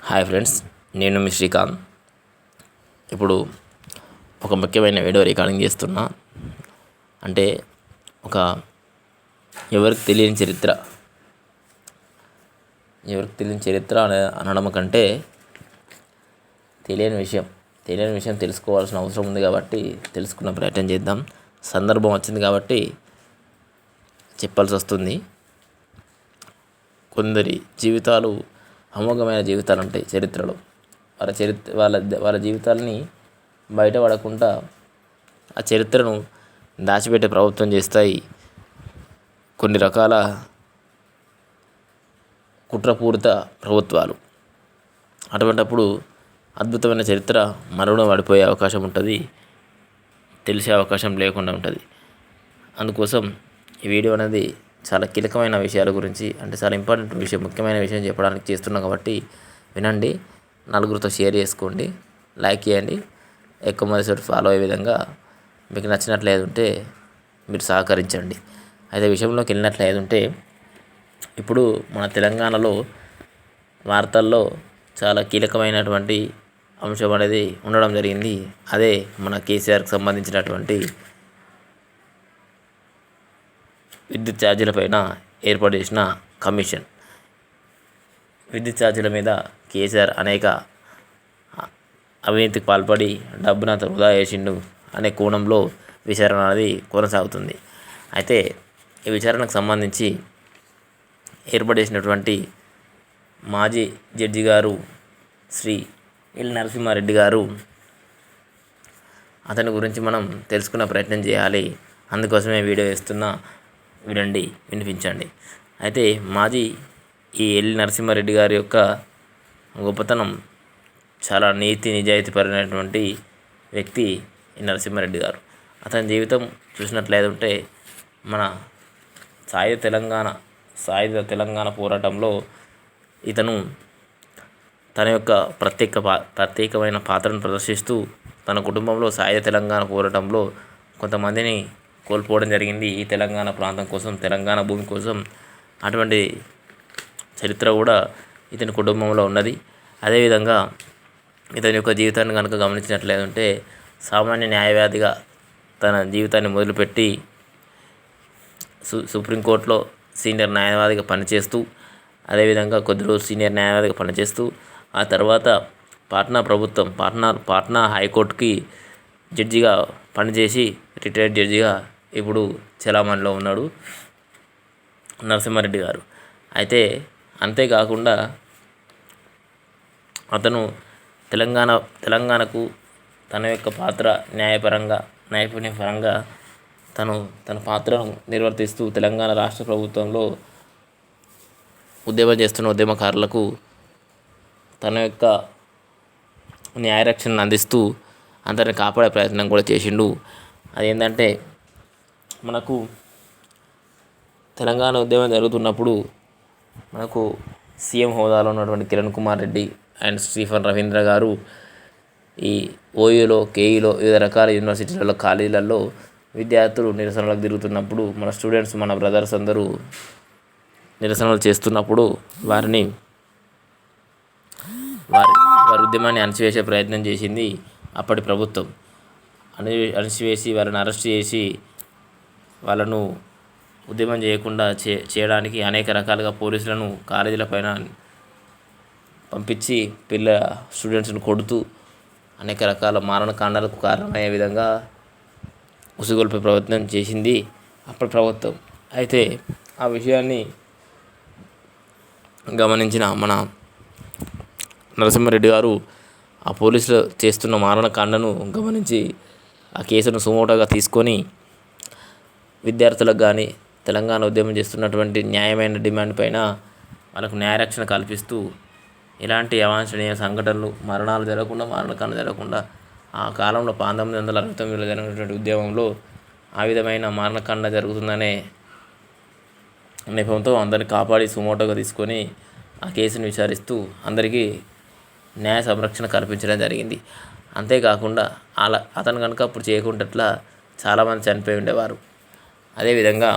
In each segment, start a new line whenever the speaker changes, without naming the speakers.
Hi friends నేను మీ శ్రీకాంత్. ఇప్పుడు ఒక ముఖ్యమైన వీడియో రికార్డింగ్ చేస్తున్నా. అంటే ఒక ఎవరికి తెలియని చరిత్ర. ఎవరికి తెలియని చరిత్ర అనే అనడం కంటే తెలియని విషయం. తెలియని విషయం తెలుసుకోవాల్సిన అవసరం ఉంది కాబట్టి తెలుసుకున్న ప్రయత్నం చేద్దాం. సందర్భం వచ్చింది కాబట్టి చెప్పాల్సి వస్తుంది. కొందరి జీవితాలు అమోఘమైన జీవితాలు ఉంటాయి చరిత్రలో. వాళ్ళ చరిత్ర వాళ్ళ వాళ్ళ జీవితాలని బయటపడకుండా ఆ చరిత్రను దాచిపెట్టే ప్రభుత్వం చేస్తాయి. కొన్ని రకాల కుట్రపూరిత ప్రభుత్వాలు. అటువంటప్పుడు అద్భుతమైన చరిత్ర మరణం పడిపోయే అవకాశం ఉంటుంది. తెలిసే అవకాశం లేకుండా ఉంటుంది. అందుకోసం ఈ వీడియో అనేది చాలా కీలకమైన విషయాల గురించి అంటే చాలా ఇంపార్టెంట్ విషయం ముఖ్యమైన విషయం చెప్పడానికి చేస్తున్నాం కాబట్టి వినండి నలుగురితో షేర్ చేసుకోండి లైక్ చేయండి. ఎక్కువ మంది చోటు ఫాలో అయ్యే విధంగా మీకు నచ్చినట్లేదు ఉంటే మీరు సహకరించండి. అయితే విషయంలోకి వెళ్ళినట్లేదుంటే ఇప్పుడు మన తెలంగాణలో వార్తల్లో చాలా కీలకమైనటువంటి అంశం అనేది ఉండడం జరిగింది. అదే మన కేసీఆర్కి సంబంధించినటువంటి విద్యుత్ ఛార్జీల పైన ఏర్పాటు చేసిన కమిషన్. విద్యుత్ ఛార్జీల మీద కేసీఆర్ అనేక అవినీతికి పాల్పడి డబ్బును అతను వృధా చేసిండు అనే కోణంలో విచారణ అనేది కొనసాగుతుంది. అయితే ఈ విచారణకు సంబంధించి ఏర్పాటు చేసినటువంటి మాజీ జడ్జి గారు శ్రీ ఎల్ నరసింహారెడ్డి గారు అతని గురించి మనం తెలుసుకునే ప్రయత్నం చేయాలి. అందుకోసమే వీడియో వేస్తున్నా వినండి వినిపించండి. అయితే మాజీ ఈ ఎల్ నరసింహారెడ్డి గారి యొక్క గొప్పతనం చాలా నీతి నిజాయితీ పరినటువంటి వ్యక్తి ఈ నరసింహారెడ్డి గారు. అతని జీవితం చూసినట్లయితే మన సాయుధ తెలంగాణ సాయుధ తెలంగాణ పోరాటంలో ఇతను తన యొక్క ప్రత్యేక పా ప్రత్యేకమైన పాత్రను ప్రదర్శిస్తూ తన కుటుంబంలో సాయుధ తెలంగాణ పోరాటంలో కొంతమందిని కోల్పోవడం జరిగింది ఈ తెలంగాణ ప్రాంతం కోసం తెలంగాణ భూమి కోసం. అటువంటి చరిత్ర కూడా ఇతని కుటుంబంలో ఉన్నది. అదేవిధంగా ఇతని యొక్క జీవితాన్ని కనుక గమనించినట్లేదంటే సామాన్య న్యాయవాదిగా తన జీవితాన్ని మొదలుపెట్టి సు సుప్రీంకోర్టులో సీనియర్ న్యాయవాదిగా పనిచేస్తూ అదేవిధంగా కొద్ది రోజులు సీనియర్ న్యాయవాదిగా పనిచేస్తూ ఆ తర్వాత పాట్నా ప్రభుత్వం పాట్నా పాట్నా హైకోర్టుకి జడ్జిగా పనిచేసి రిటైర్డ్ జడ్జిగా ఇప్పుడు చలామణిలో ఉన్నాడు నరసింహారెడ్డి గారు. అయితే అంతేకాకుండా అతను తెలంగాణ తెలంగాణకు తన యొక్క పాత్ర న్యాయపరంగా నైపుణ్యపరంగా తను తన పాత్రను నిర్వర్తిస్తూ తెలంగాణ రాష్ట్ర ప్రభుత్వంలో ఉద్యమం చేస్తున్న ఉద్యమకారులకు తన యొక్క న్యాయరక్షణను అందిస్తూ అందరిని కాపాడే ప్రయత్నం కూడా చేసిండు. అదేంటంటే మనకు తెలంగాణ ఉద్యమం జరుగుతున్నప్పుడు మనకు సీఎం హోదాలో ఉన్నటువంటి కిరణ్ కుమార్ రెడ్డి అండ్ స్టీఫన్ రవీంద్ర గారు ఈ ఓయూలో కేఈలో వివిధ రకాల యూనివర్సిటీలలో కాలేజీలలో విద్యార్థులు నిరసనలకు తిరుగుతున్నప్పుడు మన స్టూడెంట్స్ మన బ్రదర్స్ అందరూ నిరసనలు చేస్తున్నప్పుడు వారిని వారి వారి ఉద్యమాన్ని అణచివేసే ప్రయత్నం చేసింది అప్పటి ప్రభుత్వం. అణి అణిచివేసి వారిని అరెస్ట్ చేసి వాళ్ళను ఉద్యమం చేయకుండా చే చేయడానికి అనేక రకాలుగా పోలీసులను కాలేజీల పైన పంపించి పిల్ల స్టూడెంట్స్ని కొడుతూ అనేక రకాల మారణకాండాలకు కారణమయ్యే విధంగా ఉసుగొల్పే ప్రయత్నం చేసింది అప్పటి ప్రభుత్వం. అయితే ఆ విషయాన్ని గమనించిన మన నరసింహారెడ్డి గారు ఆ పోలీసులు చేస్తున్న మారణకాండను గమనించి ఆ కేసును సుమోటోగా తీసుకొని విద్యార్థులకు కానీ తెలంగాణ ఉద్యమం చేస్తున్నటువంటి న్యాయమైన డిమాండ్ పైన వాళ్ళకు న్యాయరక్షణ కల్పిస్తూ ఎలాంటి అవాంఛనీయ సంఘటనలు మరణాలు జరగకుండా మరణకాండ జరగకుండా ఆ కాలంలో పంతొమ్మిది వందల అరవై తొమ్మిదిలో జరిగినటువంటి ఉద్యమంలో ఆ విధమైన మరణకాండ జరుగుతుందనే నెపంతో అందరిని కాపాడి సుమోటోగా తీసుకొని ఆ కేసును విచారిస్తూ అందరికీ న్యాయ సంరక్షణ కల్పించడం జరిగింది. అంతేకాకుండా అలా అతను కనుక అప్పుడు చేయకుండాట్లా చాలామంది చనిపోయి ఉండేవారు. అదేవిధంగా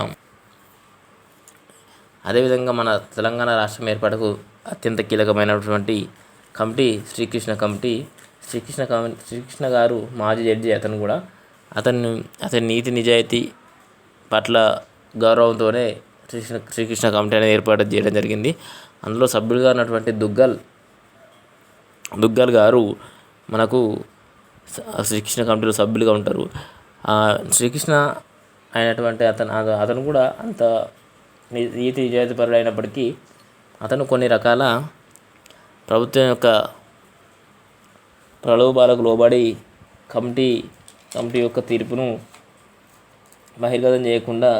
అదేవిధంగా మన తెలంగాణ రాష్ట్రం ఏర్పాటుకు అత్యంత కీలకమైనటువంటి కమిటీ శ్రీకృష్ణ కమిటీ శ్రీకృష్ణ కమి శ్రీకృష్ణ గారు మాజీ జడ్జి అతను కూడా. అతన్ని అతని నీతి నిజాయితీ పట్ల గౌరవంతోనే శ్రీకృష్ణ శ్రీకృష్ణ కమిటీ అనేది ఏర్పాటు చేయడం జరిగింది. అందులో సభ్యులుగా ఉన్నటువంటి దుగ్గల్ దుగ్గల్ గారు మనకు శ్రీకృష్ణ కమిటీలో సభ్యులుగా ఉంటారు. శ్రీకృష్ణ అయినటువంటి అతను అతను కూడా అంత నీతి నిజాయితీపరుడు అయినప్పటికీ అతను కొన్ని రకాల ప్రభుత్వం యొక్క ప్రలోభాలకు లోబడి కమిటీ కమిటీ యొక్క తీర్పును బహిర్గతం చేయకుండా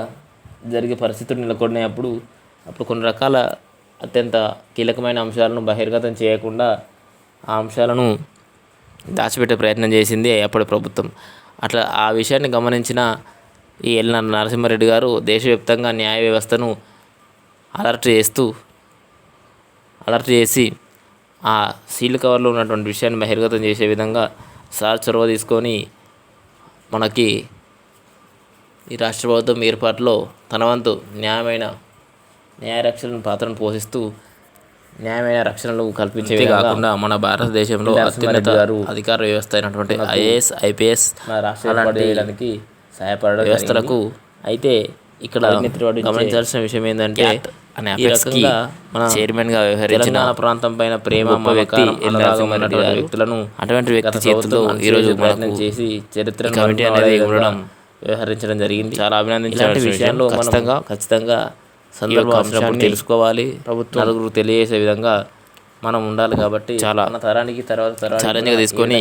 జరిగే పరిస్థితులు నెలకొన్నాయప్పుడు అప్పుడు కొన్ని రకాల అత్యంత కీలకమైన అంశాలను బహిర్గతం చేయకుండా ఆ అంశాలను దాచిపెట్టే ప్రయత్నం చేసింది అప్పటి ప్రభుత్వం. అట్లా ఆ విషయాన్ని గమనించిన ఈ ఎల్ నరసింహారెడ్డి గారు దేశవ్యాప్తంగా న్యాయ వ్యవస్థను అలర్ట్ చేస్తూ అలర్ట్ చేసి ఆ సీల్ కవర్లో ఉన్నటువంటి విషయాన్ని బహిర్గతం చేసే విధంగా సార్ చొరవ తీసుకొని మనకి ఈ రాష్ట్ర ప్రభుత్వం ఏర్పాటులో తన వంతు న్యాయమైన న్యాయ రక్షణ పాత్రను పోషిస్తూ న్యాయమైన రక్షణలు కల్పించే కాకుండా మన భారతదేశంలో అత్యున్నత అధికార వ్యవస్థ అయినటువంటి ఐఏఎస్ ఐపీఎస్ చేయడానికి సహాయపడడం వ్యవస్థలకు అయితే ఇక్కడ గమనించాల్సిన విషయం ఏంటంటే ఈ రకంగా మన చైర్మన్గా వ్యవహరించిన ప్రాంతం పైన ప్రేమ వ్యక్తి వ్యక్తులను అటువంటి వ్యక్తి చేతుల్లో ఈ రోజు ప్రయత్నం చేసి చరిత్ర కమిటీ అనేది ఉండడం వ్యవహరించడం జరిగింది. చాలా అభినందించాల్సిన విషయంలో ఖచ్చితంగా ఖచ్చితంగా సందర్భం తెలుసుకోవాలి. ప్రభుత్వం నలుగురు తెలియజేసే విధంగా మనం ఉండాలి కాబట్టి చాలా తరానికి తర్వాత ఛాలెంజ్గా తీసుకొని